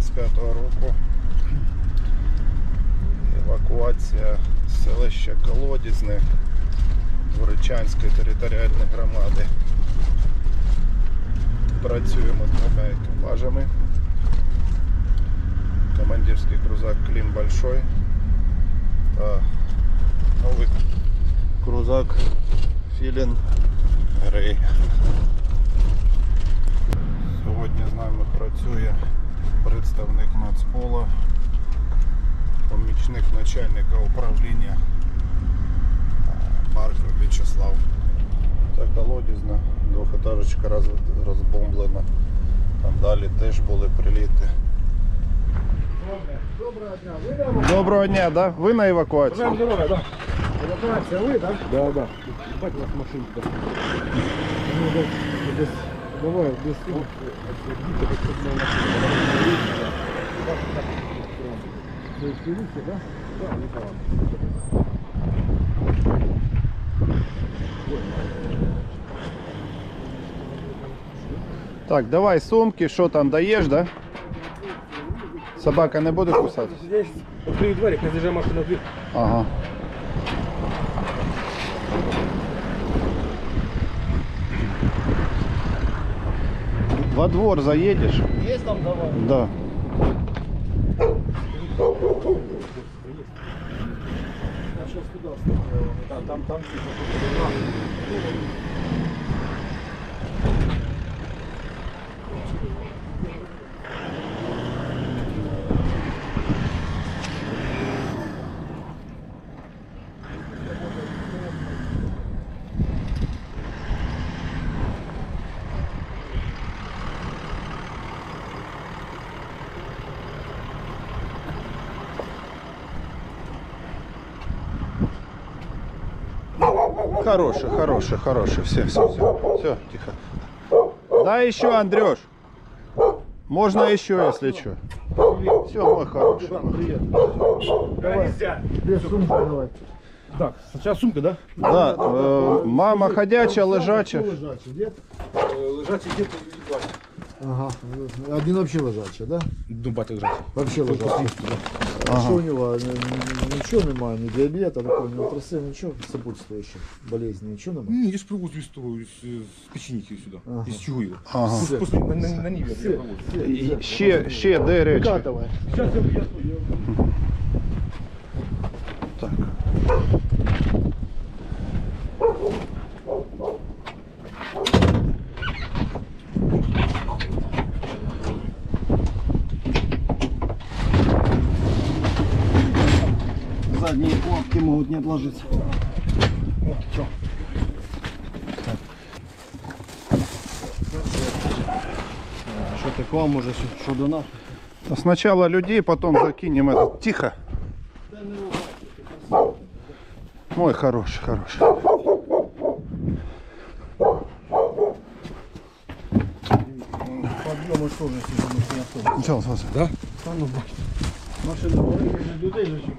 25-го року. Евакуація селища Колодізне Дворичанської територіальної громади. Працюємо з двома екіпажами. Командирський крузак Клін Большой та новий крузак Філін Грей. Сьогодні з нами працює представник Нацпола, помічник начальника управління е, В'ячеслав. Це колодізна, двохетажечка роз, розбомблена. Там далі теж були приліти. Доброго дня, да? Ви на евакуації? Вам здоровья, да. Эвакуация вы, да? Да, да. Ебать, у вас машинка. Ну, давай, без сумок. То есть вы выше, да? Да, Николай. Так, давай сумки, що там даєш, да? Собака не буде кусати? Здесь открою дверь, я держи машину дверь. Ага. Во двор заедешь? Есть там давай? Да. Я сейчас туда вставлю. Да, там, там. Хороший, хороший, хороший. Все, все, все. Все, тихо. Да еще, Андрюш. Можно еще, если что. Все, мой хороший. Без давай. Так, сначала сумка, да? Да, э, мама ходяча, лежача. Лежачий, дед? Лежачий где-то Ага. Один вообще лежачий, да? Ну, батя лежачий. Вообще лежачий. А что у него? Ничего нема, ни ні диабета, такого, ні траси, нічого сопутствующих болезней, ничего нема? Ну, я ж привозу из того, из, из печеники сюда, Ага. из Чугуева. Ага. После, на, на, на Ниве я привозу. І Ще, ще де речі? Катавай. Сейчас я, я, ноги могут не обложиться. Вот все. Что ты к вам уже, что до нас? А сначала людей, потом закинем этот. Тихо. Мой хороший, хороший. Подъемы тоже, если не особо. Взял, взял. Да? Там, ну, машина, людей зачем?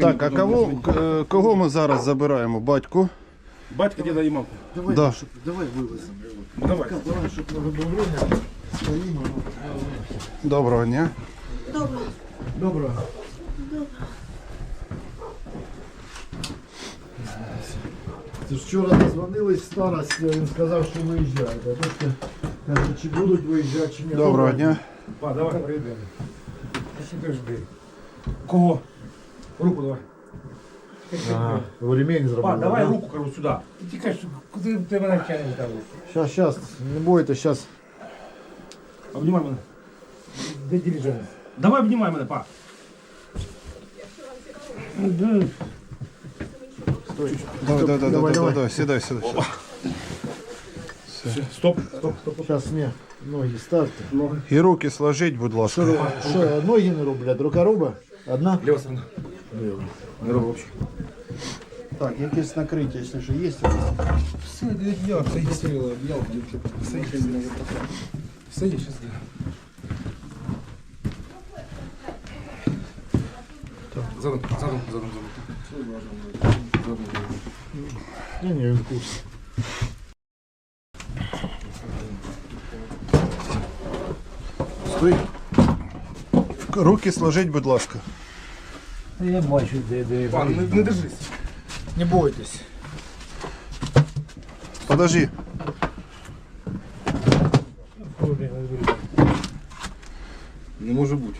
Так, а кого, к- кого ми зараз забираємо? Батьку? Батька, деда и мамку. Давай, Да. чтоб- давай вывезем его. Ну, давай. Давай, чтобы надо было время. Стоим, а ну. Доброго дня. Доброго. Це ж вчора дозвонились старость, він сказав, що виїжджають. А трошки каже, чи будуть виїжджати, чи ні. Доброго дня. Па, давай. Прийдемо. Подожди. Кого? Руку давай. Ага, ремень зробили. Па, давай да? руку, короче, сюда. Ти кажеш, куди ти мене тягнеш там? Щас, щас, не бойте, щас. Обнімай мене. Де дилижанс? Давай обнімай мене, па. Стой. Давай, давай, давай, Давай, давай, давай. давай, сідай, сідай. Стоп, стоп, стоп. Сейчас мне ноги ставьте. І руки сложіть, будь ласка. Что, я ноги не рублять? Рука руба? Одна? Лева сторона. Лева. Не роби вообще. Так, якесь накриття, якщо що є. Все, я все є стріли, об'яв, все є. Все є, щас я. Задом, задом, задом, задом. Задом, задом. Ні, ні, він в курсі. Стой. Руки сложить, будь ласка. Я бачу, де, де. Пан, не, не держись. Не бойтесь. Подожди. Не може бути.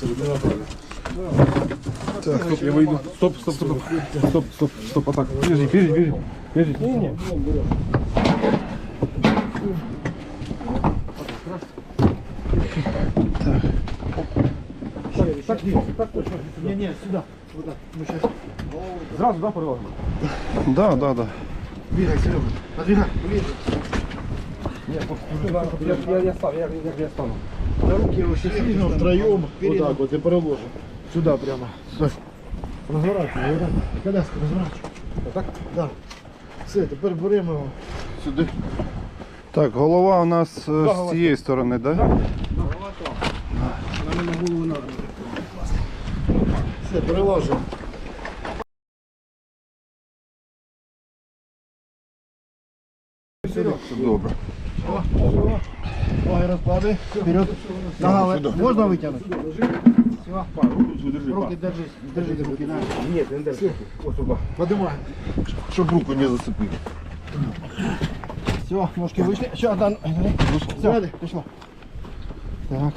Це людина правильно. Так, стоп, я вийду. Стоп, стоп, стоп, стоп, стоп, стоп, стоп, атак. Біжи, біжи, біжи. Біжи. Ні, ні. Ні, ні, сюди. Сюди. Ми щас. Зразу, да, переложимо? Да, да, да. Бігай, Серега. Подвигай. Ні, я, я, я став, я, я, я стану. На руки его сильно втроем. Вот так вот и проложим. Сюда прямо. Стой. Розворачуй, розворачуй. Коляску розворачуй. Так? Да. Все, тепер беремо його сюди. Так, голова у нас е, з цієї сторони, да? На мене голову надо. Все, переложимо. Добре. Ноги розклади. Вперед. Нога ви- можна витягнути? Руки держись. Держись руки. Ні, не держи. Ось туди. Поднимай. Щоб руку не зацепив. Все, ножки вышли. Сейчас, Дан. Все, пошло. Так.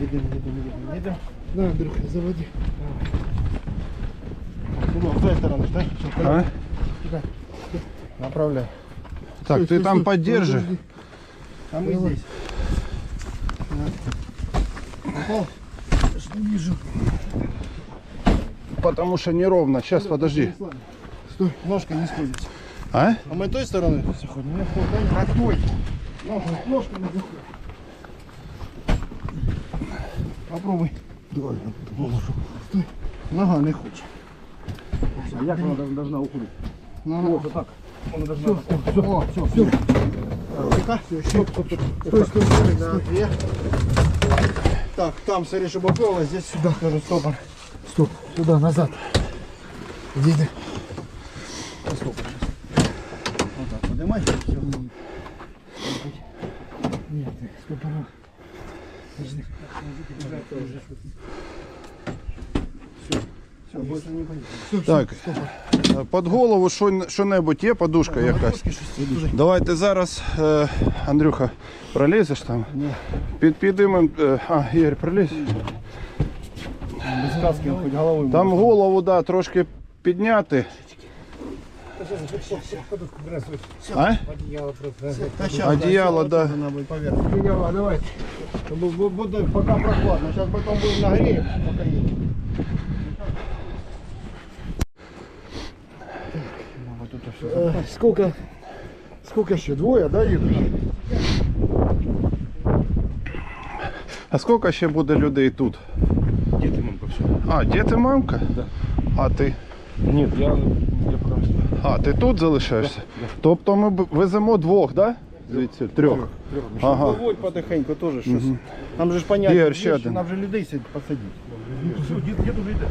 Едем, едем, едем, едем. На, Андрюха, заводи. Сюда, с той стороны, да? Всё, А? Сюда. Направляй. Так, Стой, ти стой, там стой. поддержи. Подожди. А ми здесь. Попал? Что не вижу. Потому что неровно. Сейчас, подожди. Стой, ножка не сходится. А? А ми той сторони заходимо? Не входит. Какой? Ножка, ножка не заходит. Попробуй. Давай, Стой. Нога не хоче. А як вона должна уходити? Ну, Ось так. Вона должна. Все, все, все, все. Тихо, все, стоп, стоп, стоп. Стой, стой, стой, да, вверх. Так, там, чтобы было, здесь сюда, скажу, стоп. Стоп, сюда, назад. Иди, иди. Так. Під голову що- що-небудь є, подушка якась. Давайте зараз, е, Андрюха, пролізеш там? Під, підіймем. е, А, Ігор, пролізь. Без каски, хоч головою. Там голову, да, трошки підняти. А? Одеяло, да. Одеяло, давай. Бу- бу- Буде пока прохладно. Сейчас потом будем нагреем, пока едем. Сколько? Сколько еще? Двое, да, едут? А скільки ще буде людей тут? Діти, мамка, все. А, і мамка? Да. А ти? Ні, я, я поки не знаю. А, ти тут залишаєшся? Тобто ми веземо двох, да? Звідси, трьох. Ага. Виводь потихеньку теж щось. Нам же ж понятно, ще один. нам же людей сидить посадити. Все, дід, дід уже йде.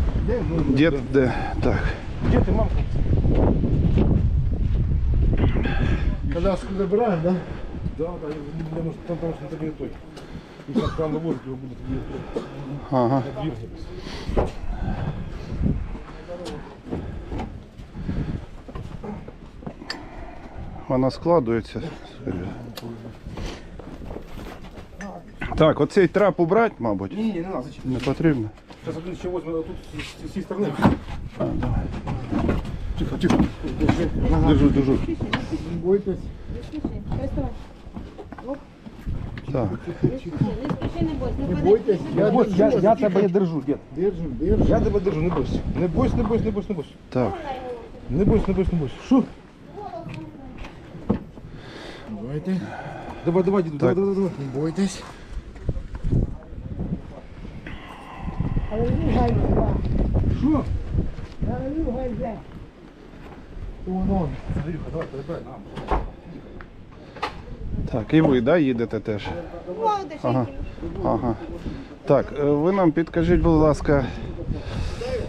Дід де? Так. Діти, мамка. Коляску забираем, да? Да, да, думаю, что там, там, что это не той. И как там вывозить его будут где Ага. Вона складується. Так, оцей трап убрати, мабуть, Не, не, не надо, зачем? не потрібно. Сейчас один еще возьмем, а тут с, с, с той стороны. А, давай. Тихо, тихо. Держу, держу. Не бойтесь. Так. Не спіши, не бойся. Не бойтесь. Я, Вот, я, держу, я тебе держу, дед. Держим, держим. Я тебе держу, не бойся. Не бойся, не бойся, не бойся, не бойся. Так. Не бойся, не бойся, не бойся. Шо? Давайте. Давай, давай, діду, давай, давай, давай. Не бойтесь. Що? Вон он. Так, і ви, да, їдете теж? Ага. Ага. Так, е, ви нам підкажіть, будь ласка,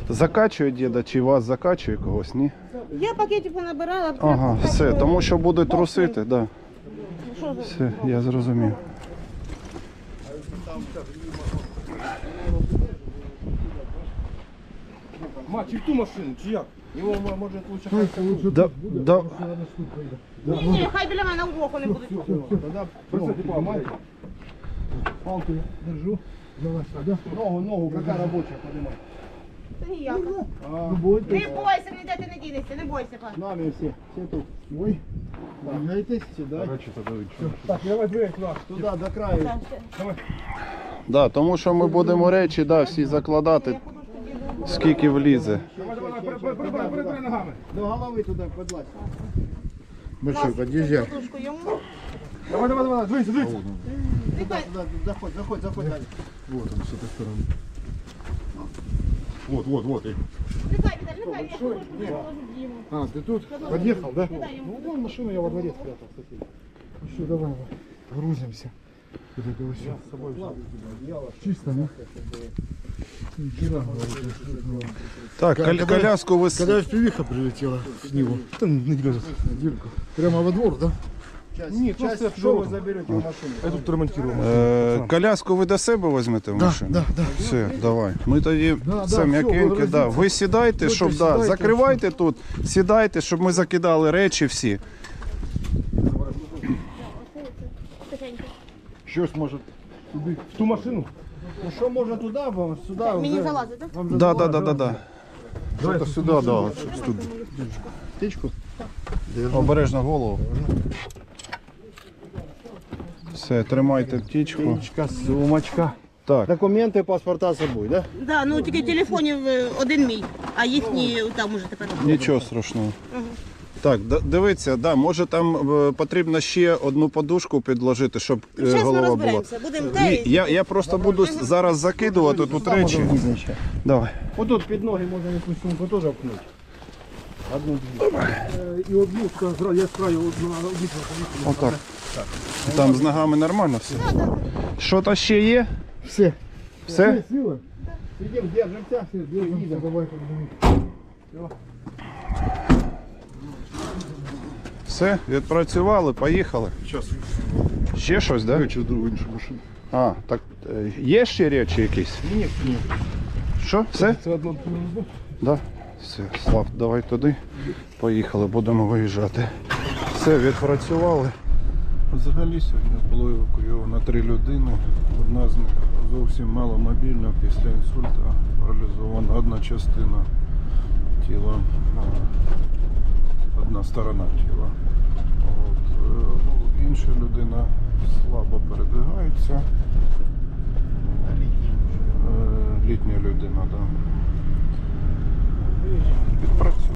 закачує діда чи вас закачує когось, ні? Я пакетів понабирала. Ага, все, тому що будуть трусити, да. Все, я зрозумів. Ма, чи в ту машину, чи як? Его, мо- может, лучше Слушай, лучше Да, да. Ні, ні, хай біля мене удвох вони будуть. Тогда ногу поднимай. Палку держу. Давай. Ногу, ногу, какая рабочая, поднимай. Та ніяко. Ну. Не бойся, ніде ти не дінешся, не бойся, пан. Нами все, все тут. Ой. Так, давай двигай туди. До краю. Так. Да, тому що ми будемо речі да, всі закладати, Я скільки влізе. Давай, давай, давай, перебирай, перебирай ногами. До головы туда подлазь. Большой, подъезжай. Подушку йому. Давай, давай, давай, двигайся, двигайся. Нехай. Туда, заходь, заходь, заходь, Даня. Вот, вот, вот. Нехай, Віталій, нехай, я подушку положу йому. А, ты тут подъехал, да? Дай йому. Ну, вон машину я во дворе спрятал, кстати. Еще давай, давай. грузимся. Вот это вот всё. С собой взял. Чисто, ну? Так, кол- коляску ви... с- Когда FPV прилетела с него, там на дельку. Прямо во двор, да? Часть, просто что вы заберете в машину? Я тут. Е, коляску ви до себе візьмете в машину? да, да. Все, давай. Ми тоді Да, да, всё, м'якеньке, ви да. Ви сідайте, Ви щоб да, присідайте, закривайте тут, сідайте, щоб ми закидали речі всі. Щось может. В ту машину. Ну что можно туда, вам сюда Мені уже. залазить, так? Вам же Да, да, да, да, да. Давай Сюди, да. Птичку. Обережно голову. Все, тримайте птічку. Птичка, сумочка. Так, Документы, паспорта с собой, да? Да, ну тільки телефонів е, один мій, а їхні там уже тепер. нічого страшного. Так, дивіться, да, може там е, потрібно ще одну подушку підложити, щоб е, голова була. Ні, я, я просто буду зараз закидувати тут речі. Давай. Вот тут под ноги можно эту сумку тоже опнуть. Одну две. И вот блузка, я с краю убитого Отак. Там з ногами нормально все? Що то ще є? Все. Все? Сила? Сидим, держимся. Все, Все, відпрацювали, поїхали. Сейчас. Ще щось, так? Да? Речі другу іншу машину. А, так е, є ще речі якісь? Ні, ні. Що? Все? Це одно. Да? Все, Слав, давай туди. Поїхали, будемо виїжджати. Все, відпрацювали. Взагалі сьогодні було евакуйовано три людини. Одна з них зовсім маломобільна після інсульта. Паралізована одна частина тіла, одна сторона тіла. От, е, ну, Інша людина слабо передвигається. Е, літня людина, так. Да. Підпрацює.